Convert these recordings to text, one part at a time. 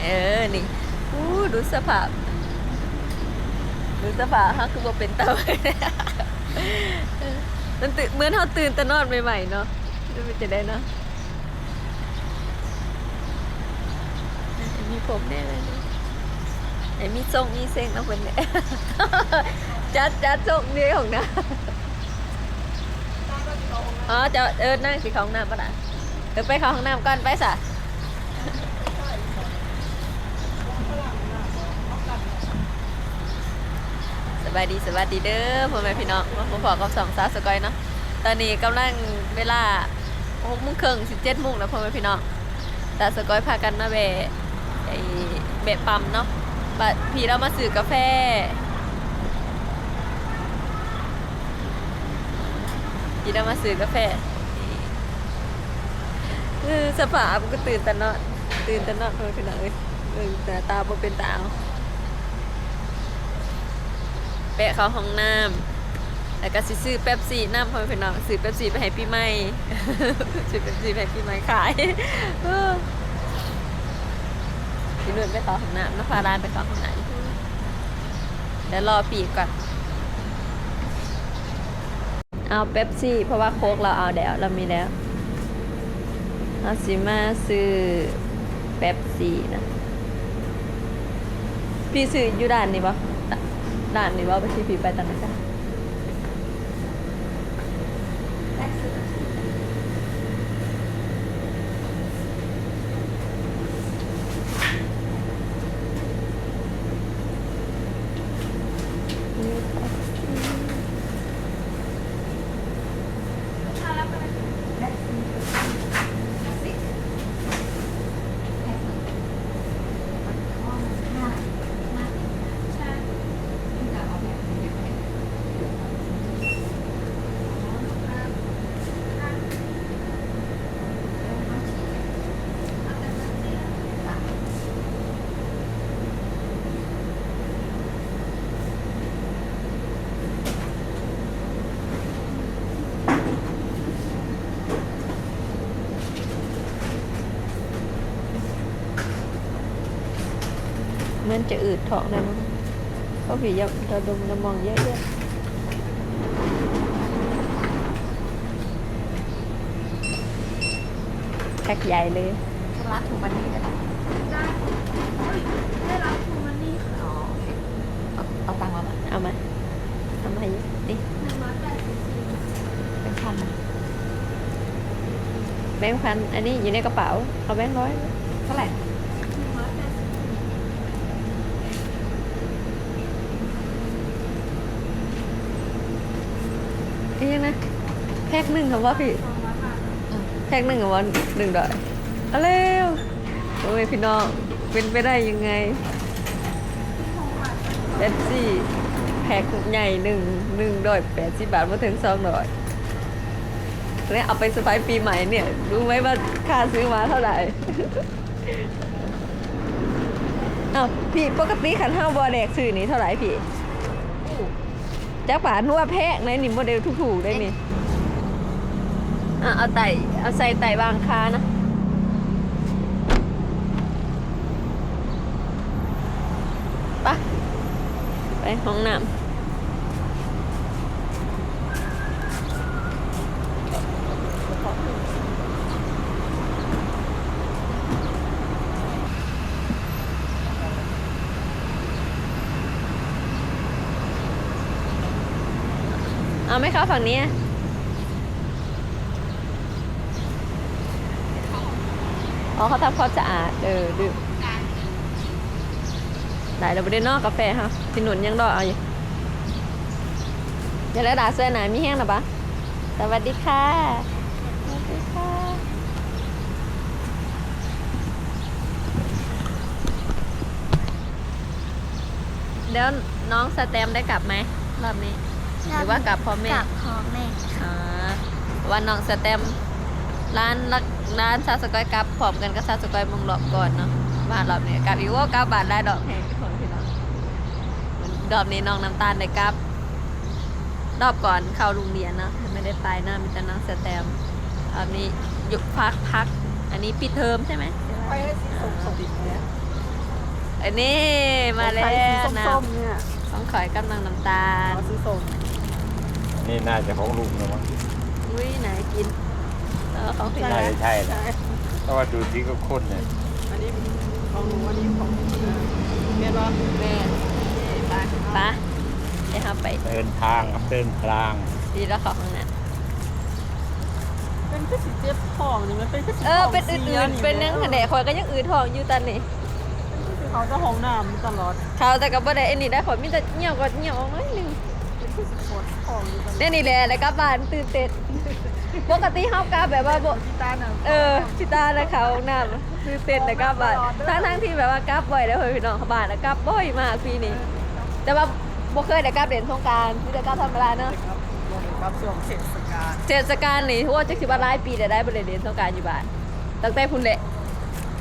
เออ นี่อู้ดูสภาพดูสภาพฮะคือบ่เป็นเตามันตื่นเหมือนเขาตื่นแต่นอนใหม่ๆเนาะดูมันจะได้เนาะมีผมแน่เลยไอ้มีทรงมีเซ็งนะคนเนี่ยจัดจัดทรงนี่ของนะอ๋อจะเออนั่งสิเข้าห้องน้ำปะนะเออไปเข้าห้องน้ำก่อนไปสะ ส บายดีสวัสดีเด้อพ่อแม่พี่น้องมาพบกับสองสาวสกอยเนาะตอนนี้กำลังเวลาหกโมงครึ่งสิบเจ็ดโมงนะพ่อแม่พี่น้องแต่สกอยพากันมาแบะไอ้แบะปั๊มเนาะบัดพี่เรามาซื้อกาแฟพี่เรามาซื้อกาแฟเออสภาพก็ตื่นแต่นอนตื่นแต่นอนพ่อแม่พี่น้องเอ้ยเอแต่ตาบ่เป็นตาเอา ปะเข้าห้องน้ำแล้วก็ซื้อเป๊ปซี่น้ำพอเป็นน้องซื้อเป๊ปซี่ไปให้พี่ใหม่ซื้อเป๊ปซี่ไปให้พี่ใหม่ขายพี่นุ่นไปเข้าห้องน้ำน้องพาร้านไปเข้าห้องน้ำเดี๋ยวรอปีก่อนเอาเป๊ปซี่ เพราะว่าโค้กเราเอาแล้วเรามีแล้วเอาสิมาซื้อเป๊ปซี่นะ พี่ซื้ออยูดานนี้ปะ ด่านนี้ว่าไปที่ปีไปตอนนั้นกันเห มือนจะอืดท้องนะมั้งเพราะพี่ยังระดมระมองเยอะๆแพ็กใหญ่เลยร้านถูกมันนี่ได้ไหมได้เฮ้ยได้รับทูมันนี่ค่ะอ๋อเอาเอาตังค์มาเอามาเอามาอยู่นี่หนึ่งร้อยแปดสิบสี่เป็นพันแบงค์พัน อันนี้อยู่ในกระเป๋า เอาแบงค์ร้อยเท่าไหร่ หนึ่งร้อยแปดสิบสี่ นี่ยังนะแพ็กหนึ่งครับว่าพี่แพ็กหนึ่งกับวันหนึ่งดอยเอาเร็วโอ้ยพี่น้องเป็นไปได้ยังไงที่หกบาทเบปซี่แพ็คใหญ่หนึ่งหนึ่งดอยแปดสิบบาทมาถึงสองดอยแล้วเอาไปสไปายปีใหม่เนี่ยรู้ไหมว่าค่าซื้อมาเท่าไหร่เอ้าพี่ปกติขันห้าบอแดกซื้อนี้เท่าไหร่พี่ จักป่านัวาแพงในนี่โมเดลถูกๆได้นี่อะเอาไต่เอาใส่ไต่บางคานะไปะไปห้องน้ำเอาไหมคะฝั่งนี้อ๋อเขาทำความสะอาด เออดื่มได้เราไปได้นอกกาแฟฮะพี่หนุนยังดอกเอาอยู่เดี๋ยวแล้ด่าเสื้อหนามีแห้งหรอปะสวัสดีค่ะ สวัสดีค่ะ เดี๋ยวน้องสแตมได้กลับไหมรอบนี้ หรือว่ากลับพร้อมแม่กลับพร้อมแม่อ่าวันน้องสแตมร้านรักร้านซาสกอยกลับพร้อมกันกับซาสกอยมงรอบก่อนเนาะบ้านรอบนี้กลับอีกว่ากลับบาทได้ดอกแพงทุกคนพี่น้องรอบนี้น้องน้ำตาลได้กลับ รอบก่อนเข้าโรงเรียนเนาะไม่ได้ไปนะมีแต่น้องสแตมรอบนี้หยุดพักพัก อันนี้ปิดเทอมใช่ไหมไปให้สีส้มส้มดิเนี่ยอันนี้มาแล้ใส่สีวนะส้มๆเนี่ยต้องขอยกำลังน้ำตาลเอาสีส้ม นี่น่าจะของลุงนะมั้งอุ้ยไหนกินเออเขาเป็นน่าจะใช่แหใช่ละเพราะว่าดูที่ก็ข้นเนี่ยอันนี้ของหนูอันนี้ของเมียนว่าแม่ปะปะเดี๋ยวเราไปเดินทางครับเดินทางดีแล้วเขาข้างหน้าเป็นคือสีเจ็บท้องนี่มันเป็นคือสีเออเป็นอื่นๆเป็นยังขนาดคอยก็ยังอื่นทองอยู่ตอนนี้เขาจะห้องน้ำตลอด เขาแต่กับบ่ได้อันนี้ได้ขอยมีแต่เงี่ยวก็เงี่ยวออกมาหนึงเป็นคือสีปวด ท้องอยู่ตลอดเนี่ยนี่แหละแล้วกลับบ้านตื่นเต้นปกติเฮากลับแบบว่าบ่ที่ตาหนังเออพี่ตาแล้วเขาห้องน้ำตื่นเต้นแล้วกลับบ้านทั้งทั้งๆที่แบบว่ากลับบ่อยแล้วเฮ้ยพี่น้องเขาบ้านแล้วกลับบ่อยมากปีนี้แต่ว่าบ่เคยได้กลับเด่นสงกรารที่ได้กลับธรรมดาเนาะ ครับรวมถึงครับช่วงเทศกาลเทศกาลนี่ทั่วจักสิบหลายปีได้ได้บ่ได้เด่นสงกรารอยู่บ้านตั้งแต่พุ่นแหละ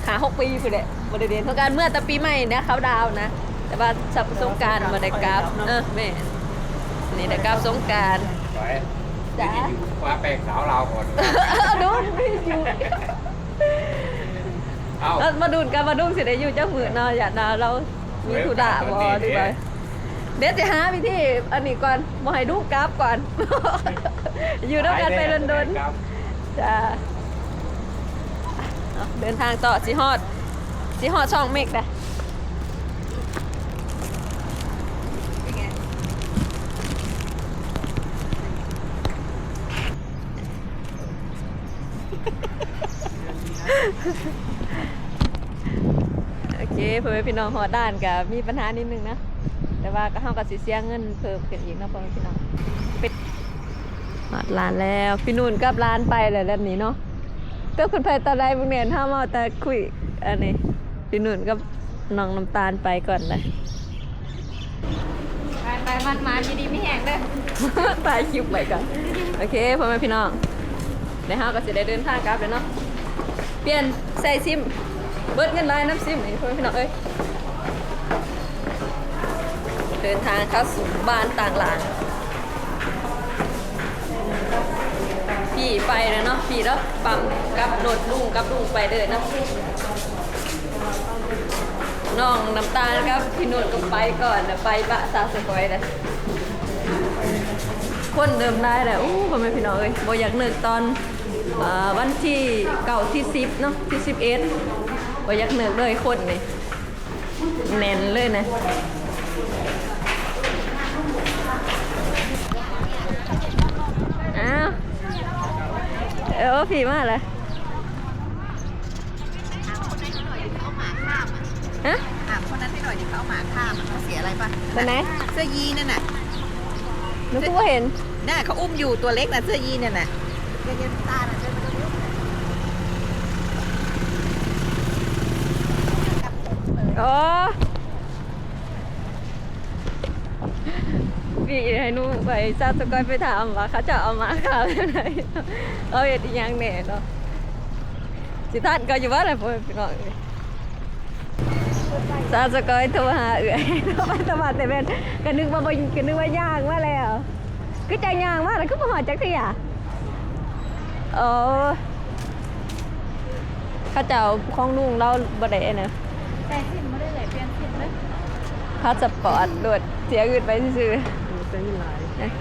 หาหกปีพุ่นแหละบ่ได้เด่นสงกรารเมื่อแต่ปีใหม่นะเขาดาวน์นะ แต่ว่าสับสงกรารบ่ได้กลับเออแม่นี่ ได้กลับสงกรารไว้จ้าอยู่คว้าแป้งสาวเราก่อน ดูนไม่อยู่เอ้าเอามาดูนกันมาดูนสิได้อยู่เจ้ามือเนาะอย่านาเรามีธุระบ่ดีไปเดี๋ยวจะหาวิธีอันนี้ก่อนบ่ให้ดูกราฟก่อน อยู่ด้วยกันไปดนๆครับจ้าเอาเดินทางต่อสิฮอดสิฮอดช่องเมกนะ โอเคเพื่อนพี่น้องหอดด้านกับมีปัญหานิดนึงนะ แต่ว่าก็เฮากับสิเสียเงินเพิ่มขึ้นอีกนะพ่อแม่พี่น้องปิดหอดร้านแล้วพี่นุ่นกับร้านไปเลยแล้วนี้เนาะก็คุณไปตอนแรกมึงเนียนถ้ามาแต่คุยอันนี้พี่นุ่นกับน้องน้ำตาลไปก่อนเลยไปไปมันมาดีดีไม่แห้งเลยตายคลิปไปก่อน โอเคพ่อแม่พี่น้องในห้างก็จะได้เดินทางกลับเลยเนาะ เปลี่ยนใส่ซิม เบิดเงินไลน์น้ำซิมนี่พ่อพี่น้องเอ้ยเดินทางเข้าสู่บ้านต่างหลังพี่ไปแล้วเนาะพี่แล้วปั๊มกับรถลุงกับลุงไปเลยนะน้องน้ำตาลครับ พี่นุ่นก็ไปก่อนนะไปบะซาสกอยนะคนเดิมได้แหละอู้พ่อแม่พี่น้องเอ้ยบ่อยากนึกตอน วันที่เก่าที่สิบเนาะที่สิบเอ็ดบ่อยากนึกเลยคนนี่แน่นเลยนะอ้าวเออผีมากเลยฮะถามคนนั้นให้หน่อยดิเขาเอาหมาฆ่ามันเขาเสียอะไรป่ะคนไหนเสื้อยีนั่นน่ะหนูก็บ่เห็นน่าเขาอุ้มอยู่ตัวเล็กน่ะเสื้อยีนั่นน่ะเย็นๆตาน่ะ อ๋อพี่ให้นูไปซาสกอยไปถามว่าเขาจะเอามาข่าวไหนเอาเห็ดยังแน่เนาะสิท่านก็อยู่ว่าอะไรพ่อพี่น้องซาสกอยโทรหาเอื่อยโทรไปสมัครแต่เป็นก็นึกว่าบ่ก็นึกว่าย่างมาแล้วก็ใจย่างมาแล้วก็บ่หอดจักเที่ยเออเขาเจ้าของลุงเราบ่ได้อันนะแต่สิ พาสปอร์ตโดดเสียเงินไปซื่อเส้นลายๆนะ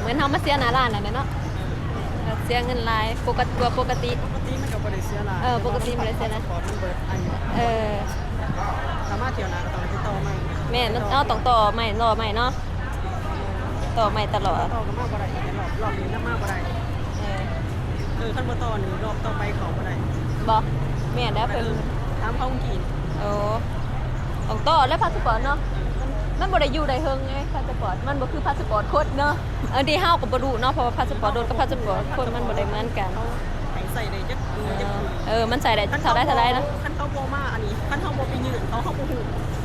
เหมือนเฮามาเสียหน้าร้านนั่นแหละเนาะเสียเงินหลายปกติกว่าปกติปกติมันก็บริเสียลายเออปกติบ่ได้เสียนะพอมันเบิดอันนี้เออสามารถเที่ยวนาก็ต้องติดต่อใหม่แม่นเอาต้องต่อใหม่รอใหม่เนาะต่อใหม่ตลอดต่อก็มากกว่าได้อีกรอบรอบนี้น้ำมากกว่าได้เออเออขั้นบ่ต่อหนึ่งรอบต่อไปเขาบ่ได้บ่ แม่นแล้วแต่เพิ่นถามเขากินโอ้ต้องต่อแล้วพาสปอร์ตเนาะมันบ่ได้อยู่ได้เฮิงไงพาสปอร์ตมันบ่คือพาสปอร์ตคนเนาะอันที่เฮาก็บ่รู้เนาะเพราะว่าพาสปอร์ตโดนกับพาสปอร์ตคนมันบ่ได้เหมือนกันเขาให้ใส่ได้จักมือจักมือเออมันใส่ได้เท่าได้เท่าได้เนาะขั้นเขาโบมาอันนี้ขั้นเขาโบไปยืนเขาเขาโบหู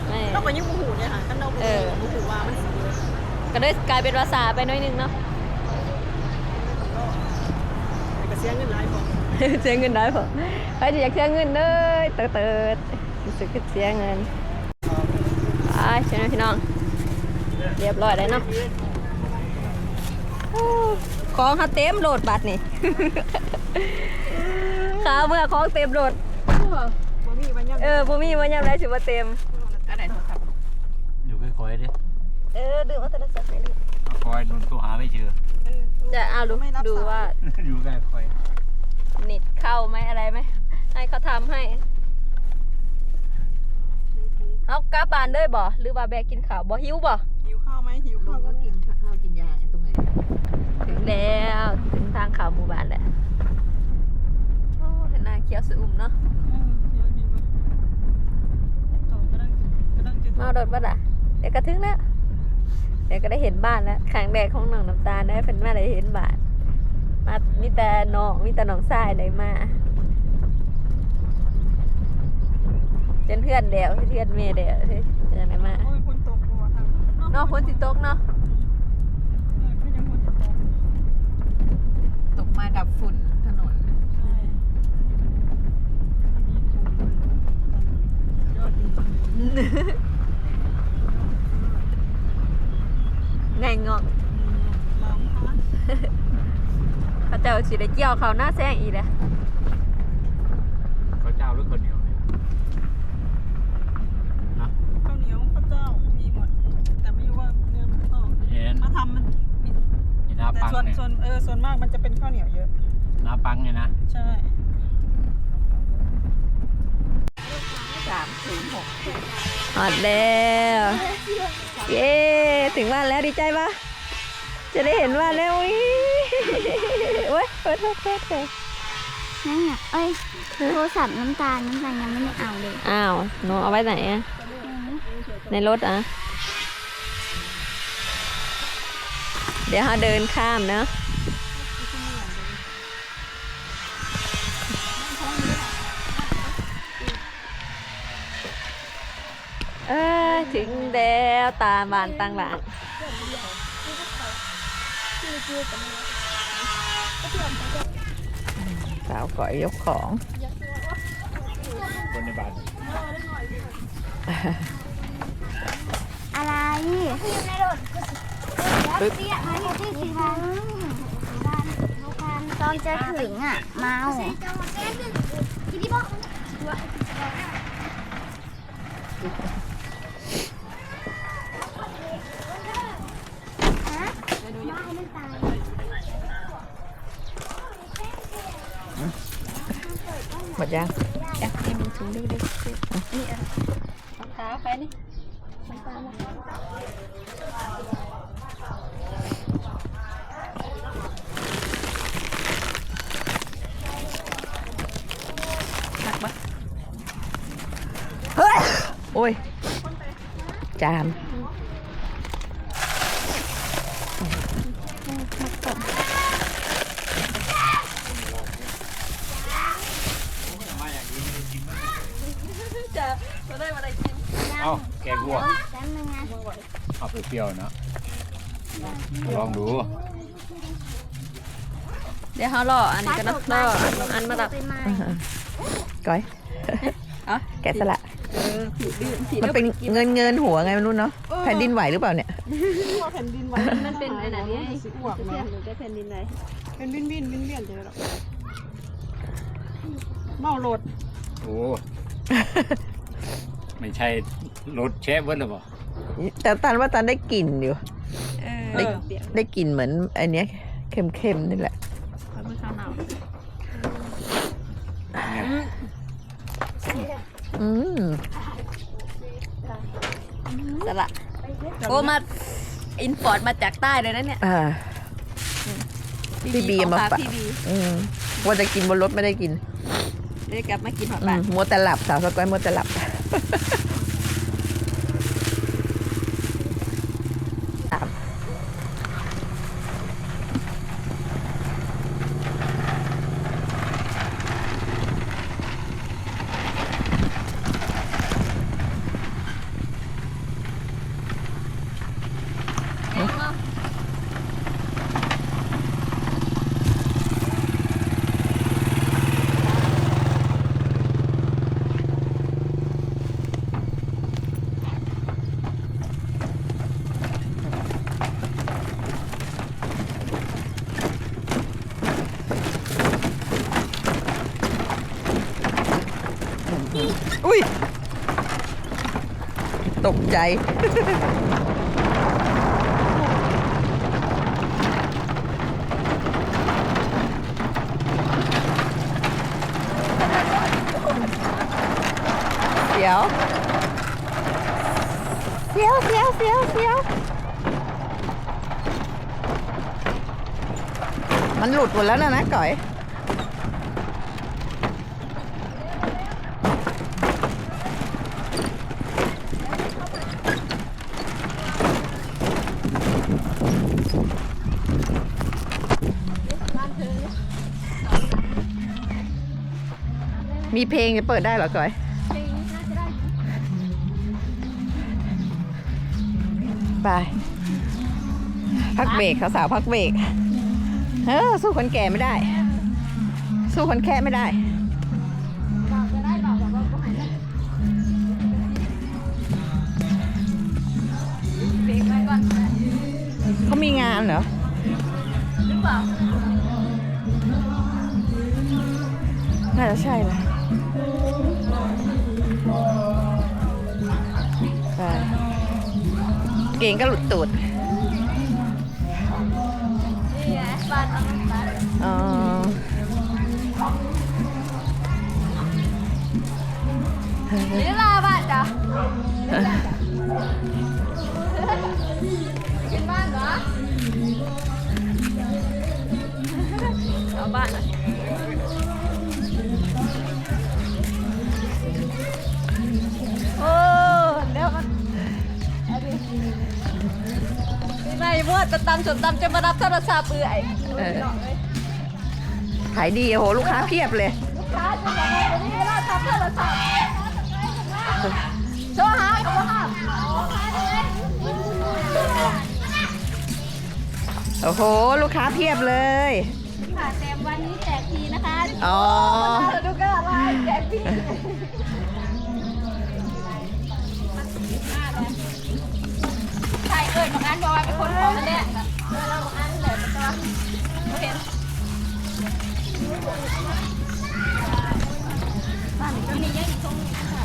ไม่เราก็ยังโบหูเนี่ยค่ะขั้นเราโบเออหูโบหูว่ามันสิเบิดก็เลยกลายเป็นภาษาไปหน้อยหนึงเนาะก็ก็เสียเงินหลายพอ เสียเงินได้พอใครจะอยากเสียเงินเด้อเติร์ดเติร์ดรู้สึกเสียเงินไปใช่ไหมพี่น้อง เรียบร้อยแล้วเนาะโอ้ของเขาเต็มโหลดบัตรนี่ขาเมื่อของเต็มโหลดบ่มีวันยังเออบ่มีมันยังได้สิว่าเต็มอันไหนโทรศัพท์อยู่ค่อยๆดิเออดื่มเอาโทรศัพท์ไปดิคอยนุ่นตัวหาไม่เจอเออจะเอาดูไม่รับดูสยว่าอยู่ใกล้คอย เน็ตเข้าไหมอะไรไหมให้เขาทำให้เอากลับบ้านเด้อบ่หรือว่าแบกกินข้าวบ่หิวบ่หิวข้าวไหมหิวลุข้าวงก็กินข้าวกินยาไงตรงไหนถึงแล้วถึงทางเข้าหมู่บ้านแล้วโอ้เห็นหน้าเขียวสะอุ่มเนาะอืมหิวดีมั้ยต่อก็ได้ก็ได้จะเมารถบ่ล่ะเดี๋ยวก็ถึงแล้วเดี๋ยวก็ได้เห็นบ้านแล้วครั้งแรกของน้องน้ำตาลได้เพิ่นมาได้เห็นบ้าน มามีแต่น้องมีแต่น้องชายได้มาจนเพื่อนเดียวเพื่อนเมย์เดียวเฮ้ยเป็นยังไงมาโอ้ยฝนตกบ่ทางเนอกฝนสิตกเนาะเออก็ยังฝนตกตกมาดับฝุ่นถนนใช่ยอดดีไงงอก ลองพัก เขาเจ้าสิได้เกี่ยวเขาวหน้าแซงอีกแหละเขาเจ้าหรือคนเดียวเนี่ยนะข้าวเหนียวข้าวเจ้ามีหมด แต่ไม่รู้ว่าเนื้อมันเข้าเห็นมาทำมันมีอีหน้าแต่ปังส่วนเนี่ยส่วนเออส่วนมากมันจะเป็นข้าวเหนียวเยอะ หน้าปังเนี่ยนะใช่สามศูนย์หกหอดแล้วเย้ถึงบ้านแล้วดีใจปะจะได้เห็นบ้านแล้วอุ๊ย โอ้ยเปิดเปิดเปิดเปิดนั่นอะเอ้ยโทรศัพท์น้ำตาลน้ำตาลยังไม่ได้เอาเลยอ้าวหนูเอาไว้ไหนอะในรถอะเดี๋ยวเราเดินข้ามเนอะเออถึงแล้วตามบ้านตั้งหลัง สาวก่อยยกของ คนในบ้านอะไรอยู่ในรถเตี้ยมาที่สี่พันตอนจะถึงอะ เมาฮะ มาให้มันตายหมดยังอยากให้มันสูงเล็กๆนี่อะรองเท้าไปนี่รองเท้ามาหนักปะเฮ้ย โอ้ย จาม จะมาได้มาได้กิน เอ้าแกงวัว แป๊บนึงนะ เอาไปเปรี้ยวๆนะลองดูเดี๋ยวเขารออันนี้กันเนาะรออันมาดับเป็นไม้ก้อยเอะแกะสละเออผีดื้อผีมันดื้อเป็นเงินเงินหัวไงไม่รู้เนาะแผ่นดินไหวหรือเปล่าเนี่ยว่าแผ่นดินไหวมันเป็นไอ้นั่นนี่สิอ้วกเสียเนาะหรือจะแผ่นดินไหนเป็นวินวินวินเวียนเจอหรอกเมาโหลดโอ้ไม่ใช่รถเชฟเวิร์ดหรือเปล่า แต่ตันว่าตันได้กลิ่นอยู่ เออได้ได้กลิ่นเหมือนไอเนี้ยเค็มๆนี่แหละ ขอมือข้าวหนาวเนี่ยอืมสละโอ้มาอินฟอร์ดมาจากใต้เลยนะเนี่ยอ่า พี่บีของมาฝากฝากพี่บีอืมว่าจะกินบนรถไม่ได้กิน ได้กลับมากินหอดอืบ้ามนมัวแต่หลับสาวสกอยมัวแต่หลับ อุ้ย ตกใจ เสียว เสียวเสียวเสียวเสียว มันหลุดหมดแล้วนะนะก่อย เพลงจะเปิดได้เหรอก่อยไป พักเบรกเขาสาวพักเบรกเออสู้คนแก่ไม่ได้ สู้คนแค่ไม่ได้เขามีงานเหรอหรือเปล่าน่าจะใช่แหละ ก่งก็หลุดตูดนี่ไงบ้านเอาบ้านอ๋อนี่ลาบ้านจ้ะขึ้นบ้านเหรอเอาบ้านเหรอโนี่นายว่าจะตำจนตำจะมารับโทรศัพท์เอื่อยเออขายดีโอ้โหลูกค้าเพียบเลยค้าจะมาวันนี้เราทำโทรศัพท์โทรหากับว่าโอ้โห ลูกค้าเพียบเลยค่ะแต่วันนี้แจกทีนะคะอ๋อดูก็อะไรแจกพี่ คนของนั่นแหละเออเราบางอันแหละมันก็เห็นบ้านนี้ก็มีเยอะอีกตรงนี้ค่ะ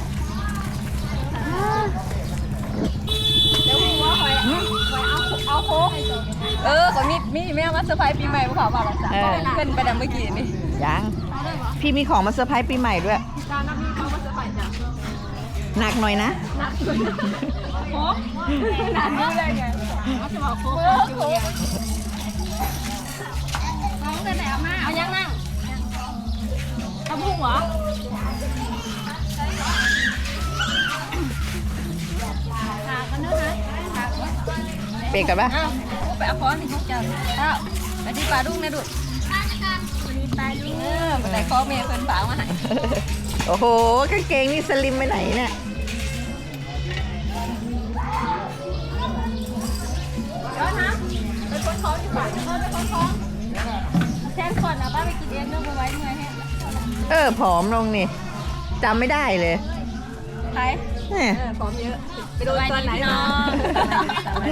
เดี๋ยวหัวคอยคอยเอาเอาโค้งเออก็มีมีแม่มาเซอร์ไพรส์ปีใหม่พวกเขาบอกแล้วจ้ะเออขึ้นไปดังเมื่อกี้นี่ยังพี่มีของมาเซอร์ไพรส์ปีใหม่ด้วยจานน้ำมีเขามาเซอร์ไพรส์จ้ะหนักหน่อยนะโค้งนานนี้เลยไง เขาจะบอกโค้งโค้งน้องจะไหนเอามาเอายังนั่งเอาพุ่งเหรอเปลี่ยนกันปะอ้าวไปเอาค้อนนี่พวกเจ้าอ้าวไปที่ปลาดุ้งนะดุเออไปแต่ข้อเมย์เพิ่นฝากมาให้โอ้โหกางเกงนี่สลิมไปไหนเนี่ย คนท้องดีกว่าเออไปคนท้องแทนก่อนนะป้าไปกินเองเรื่องไปไว้เมื่อยแห้งเออผอมลงนี่จำไม่ได้เลยใครแหม่เออพร้อมเยอะ ไปดูตอนไหนเนาะ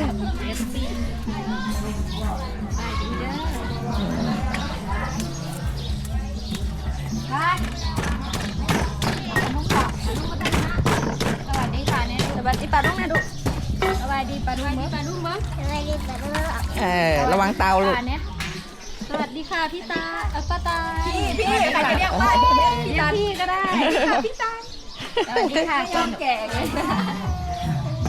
สวัสดีค่ะเนี่ยสวัสดีปลาดุ้งนะดุ สวัสดีปลาดุ้งปลาดุ้งมั้งสวัสดีค่ะลูกเออระวังเตาลูกเนี่ยสวัสดีค่ะพี่ตาเออป้าตาพี่พี่ใครจะเรียกว่าพี่ตาพี่ก็ได้พี่ตาสวัสดีค่ะจอมแก่ไง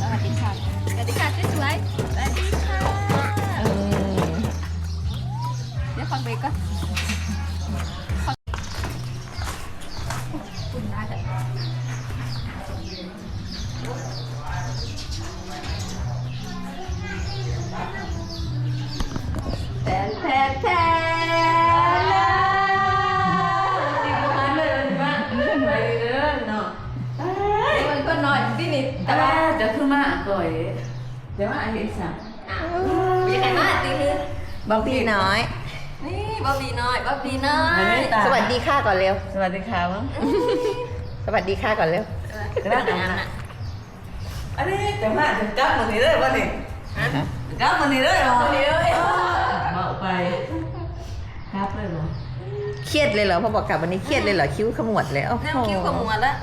สวัสดีค่ะสวัสดีค่ะสวยๆสวัสดีค่ะอืมเดี๋ยวฟังเบรกก่อน ที่นี่แต่ว่าจะขึ้นมาก่อยเดี๋ยวมาเห็นสั่งมีใครมาตีคือบ๊อบบี้น้อย นี่บ๊อบบี้น้อยบ๊อบบี้น้อยสวัสดีค่ะก่อนเร็ว สวัสดีค่ะมั้งสวัสดีค่ะก่อนเร็วจะมาทำงานอันนี้จะมาจะกลับมานี่เลยวันนี้กลับมานี่เลยเหรอเดี๋ยวเอ้ยบอกไปครับเลยเหรอเครียดเลยเหรอพอบอกกลับวันนี้เครียดเลยเหรอคิ้วขมวดเลยโอ้โหน้ำคิ้วกับหมวดละ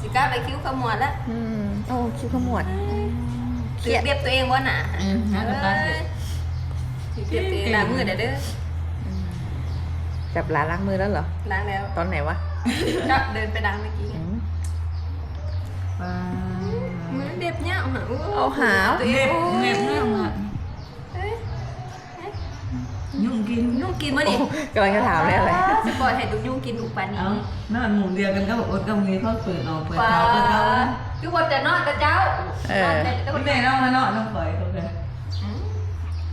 สิกล้าไปคิ้วขมวดแล้วอืม โอ้คิ้วขมวดเรียบเรียบตัวเองว่าหนาอืมหากับตาเสร็จเรียบตัวเองล้างมือเด้อเด้อจับหลานล้างมือแล้วเหรอ ล้างแล้ว ตอนไหนวะก็เดินไปล้างเมื่อกี้อืมมือเรียบเนี่ยเอาหาเอาหาวตัวเอเน็งบเน็บเนี่ยมาเอ้ย ยุ่งกินนุ่งกินมาดิกำลังจะถามเลยอะไรสปอยให้ดูยุ่งกินถูกปานนี้เอานั่นหมูเดียวกันก็บอกอดกับมีเขาเปิดออกเปิดว้าเท้าเปิดเท้าคือว่าจะนอนกับเจ้าเออนอนแต่แต่คุว่าณแม่น้องมาเนาะน้องปล่อยโอเค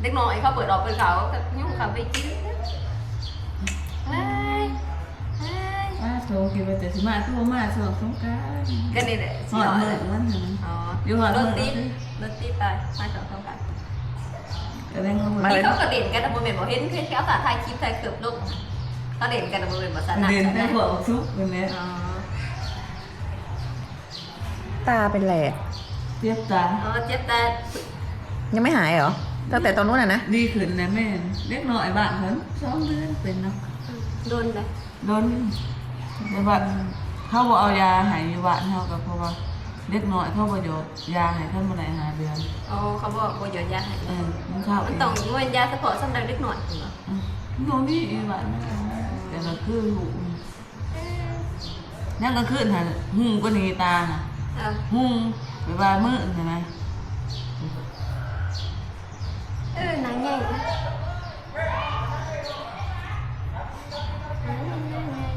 เด็กน้อยเขาเปิดออกเปิดเขาแต่ยุ่งเขาไปกินเฮ้ยเฮ้ยว่าโทรกินไปแต่สิมาทั่วมาสองสงการก็นี่แหละหอดเมื่อวันนั้นอ๋ออยู่หอดรเมื่ถอติดรถติดไปมาสองสองกัน ก็ได้เข้ามามาเลยนี่เขากระเด็นกันแต่โมเมนต์บอกเห็นคือเขาสาถ่ายคลิปถ่ายเกือบลงเขาเด่นกันแต่โมเมนต์บอกสาหนักเรียนกันได้นะหัวซุกวันนี้อ๋อตาเป็นไรอะเจ็บตาอ๋อเจ็บแต่ยังไม่หายเหรอตั้งแต่ตอนนู้นอะนะดีขึ้นนะแม่เล็กน้อยบ้านเพิ่นสองเดือนเป็นเนาะโดนเลยโดนแต่ว่าเขาบอกเอายาใหายอยู่บ้านเขาก็เพราะว่า เล็กน้อยเขาบอกโยกยาใหายท่านมาไหนหาเดือนอ๋อเขาบอกว่าหยดยาให้เออมันเข้ามันต้องเงินยาเฉพาะสำหรับเด็กหน่อยเหรอตรงนี้อีบ้านนะแต่ละคืนหูนั่นก็คืนหันหูก็หนีตาน่ะเออหูไปว่ามืดใช่ไหมเออหนังใหญ่นะ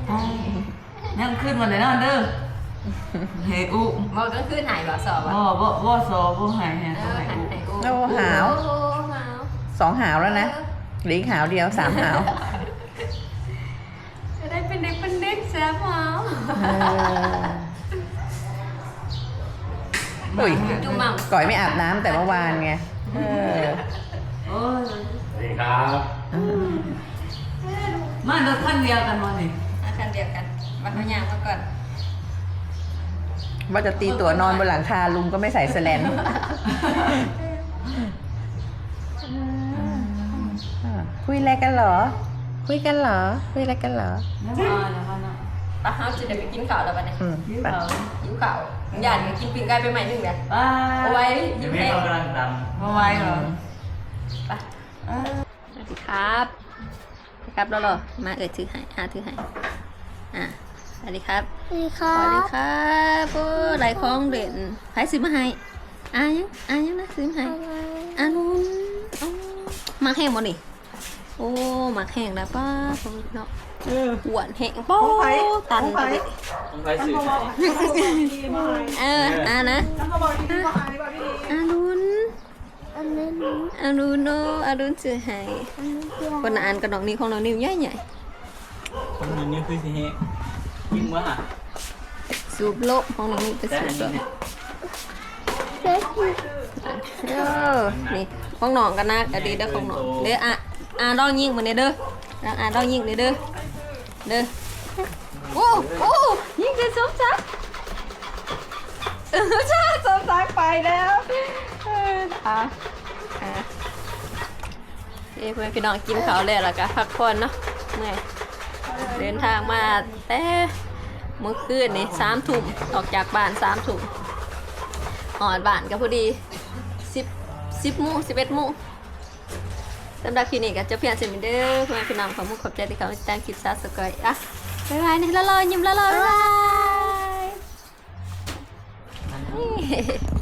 ใช่นั่นขึ้นมาเลยนอนเด้อ เฮอุบอกก็คือหายบ่สอบบ่อะบ่บ่ซอบ่หายแฮะเอต้องอให้หันอุไหนกูโอ้หาวโอ้หาวสองหาวแล้วนะเหลืออีกหาวเดียวสามหาวจะได้เป็นเด็กเป็นเด็กแซ่บหาวเอออุ้ยจุ่มหม่ก่อยไม่อาบน้ำแต่เมื่อวานไงเออโอ้ยสวัสดีครับมาเดินขั้นเดียวกันมานี่ำอาคันเดียวกันมาเขายางมาก่อน ว่าจะตีตัวนอนบนหลังคาลุงก็ไม่ใส่แสแลนคุยอะไรกันเหรอ คุยกันเหรอ คุยอะไรกันเหรอแล้วมาแล้วมาเนาะปะห้ามจะได้ไปกินข้าวแล้วบัดนี้อืมยิ้มไปเขาหิวข้าวอยากกินปิ้งไก่ไปใหม่หนึงเนี่ยป้าเอาไว้เดี๋ยิ้ยวมแม่แห้งเขากำลังดมาไว้เหรอไปเออสวัสดีครับสวัสดีครับแล้วเหรอ มาเอ่ยถือให้อ่าถือให้ อ่า สวัสดีครับดีคสรัวัสดีบครับโอ้หลายของเด่นใครซื้อมาให้อ่ายังอ่ายังนะซื้อมาให้อ่านุ่นอ๋อหมักแห้งบ่นี่โอ้หมักแห้งแล้วป้าผมเนาะหวานแห้งโป้ตันเลยำต้องไปสื่อให้เอออ่านะอ่านุ่นอันนี้หนูอ่านุ่นเนาะอ่านุ่นซื้อให้อันนี้เพื่อนคนอ่านกับน้องนิ้วของน้องนิ้วใหญ่ใหญ่คนนี้นี่คือสิเฮ กินวะๆสูบโลกของน้องนิ้วไปแต่สูอับนโลนี้กเนี่ยเออนี่ของน้องกันนะอดีตเด้อของน้องเด้ออะอ่าลองยิงมาเนี่ยเด้อลองอ่าลองยิงเนี่ยเด้อเด้อโอ้โอ้ยิงจะสมซักเออใช่สมซักไปแล้วเอออะอะเอ้ยเพื่อนพี่น้องกินข้าวแล้วแล้วก็พักผ่อนเนาะเมื่อยเดินทางมาแต่ เมื่อคืนนี่สามทุ่มออกจากบ้านสามทุ่มหอดบ้านก็พอดีสิบสิบโมงสิบเอ็ดโมงสำหรับคลินิกก็จะเพียงเสร็จเด้อเพื่อนพี่น้องขอมุกขอบใจที่เขาติดตามคลิปซาสกอยอะบ๊ายบายนี่ละลอยยิ้มละลอยบ๊ายบาย